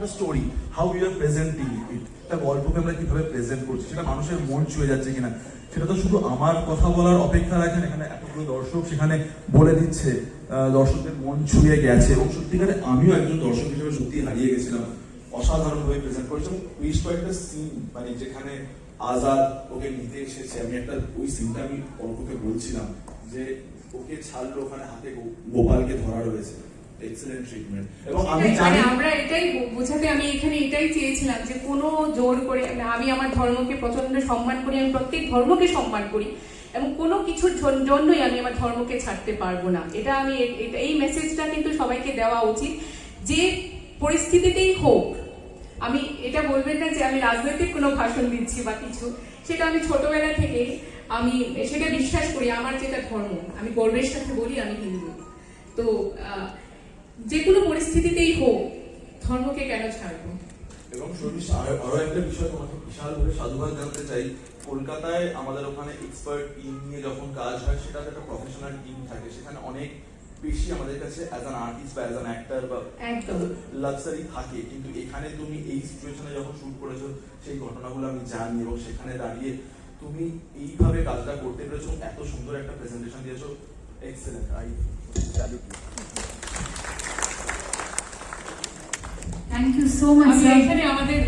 একটা story how you are presenting it একটা গল্পকে আমরা কীভাবে প্রেজেন্ট করছি সেটা মানুষের মন ছুঁয়ে যাচ্ছে কিনা। সেটা তো শুধু আমার কথা বলার অপেক্ষা রাখেন এখানে এতগুলো দর্শক সেখানে বলে দিচ্ছে দর্শকদের মন ছুঁয়ে গেছে এবং সত্যিকারে আমিও একজন দর্শক হিসেবে সত্যি হারিয়ে গেছিলাম অসাধারণ ভাবে প্রেজেন্ট করেছে। এবং বেশ কয়েকটা সিন মানে যেখানে আজাদ ওকে নিতে এসেছে আমি একটা ওই সিনটা আমি অল্পকে বলছিলাম যে ওকে ছাড়লো ওখানে হাতে গোপালকে ধরা রয়েছে এক্সেলেন্ট ট্রিটমেন্ট এবং আমি জানি মানে আমরা এটাই বোঝাতে আমি এখানে এটাই চেয়েছিলাম যে কোনো জোর করে আমি আমার ধর্মকে প্রচণ্ড সম্মান করি, আমি প্রত্যেক ধর্মকে সম্মান করি এবং কোনো কিছুর জন্যই আমি আমার ধর্মকে ছাড়তে পারব না। এটা আমি এই মেসেজটা কিন্তু সবাইকে দেওয়া উচিত যে পরিস্থিতিতেই হোক, আমি এটা বলবেন না যে আমি রাজনৈতিক কোনো ভাষণ দিচ্ছি বা কিছু, সেটা আমি ছোটবেলা থেকে আমি সেটা বিশ্বাস করি, আমার যেটা ধর্ম, আমি গর্বের সাথে বলি, আমি হিন্দু। তো যে কোনো পরিস্থিতিতেই হোক ধর্মকে কেন ছাড়বো? এবং সর্বিশ আরও একটা বিষয় তোমাকে বিশালভাবে সাধুবাদ জানাতে চাই। কলকাতায় আমাদের ওখানে এক্সপার্ট টিম নিয়ে যখন কাজ হয় সেটা একটা প্রফেশনাল টিম থাকে। সেখানে অনেক বেশি আমাদের কাছে অ্যাজ অ্যান আর্টিস্ট বা অ্যাজ অ্যান অ্যাক্টর বা লাক্সারি থাকে। কিন্তু এখানে তুমি এই সিচুয়েশনে যখন শুট করেছ সেই ঘটনাগুলো আমি জানি এবং সেখানে দাঁড়িয়ে তুমি এইভাবে কাজটা করতে পেরেছ এত সুন্দর একটা প্রেজেন্টেশন দিয়েছ। Excellent I salute thank you so much আমি স্যার এখানে আমাদের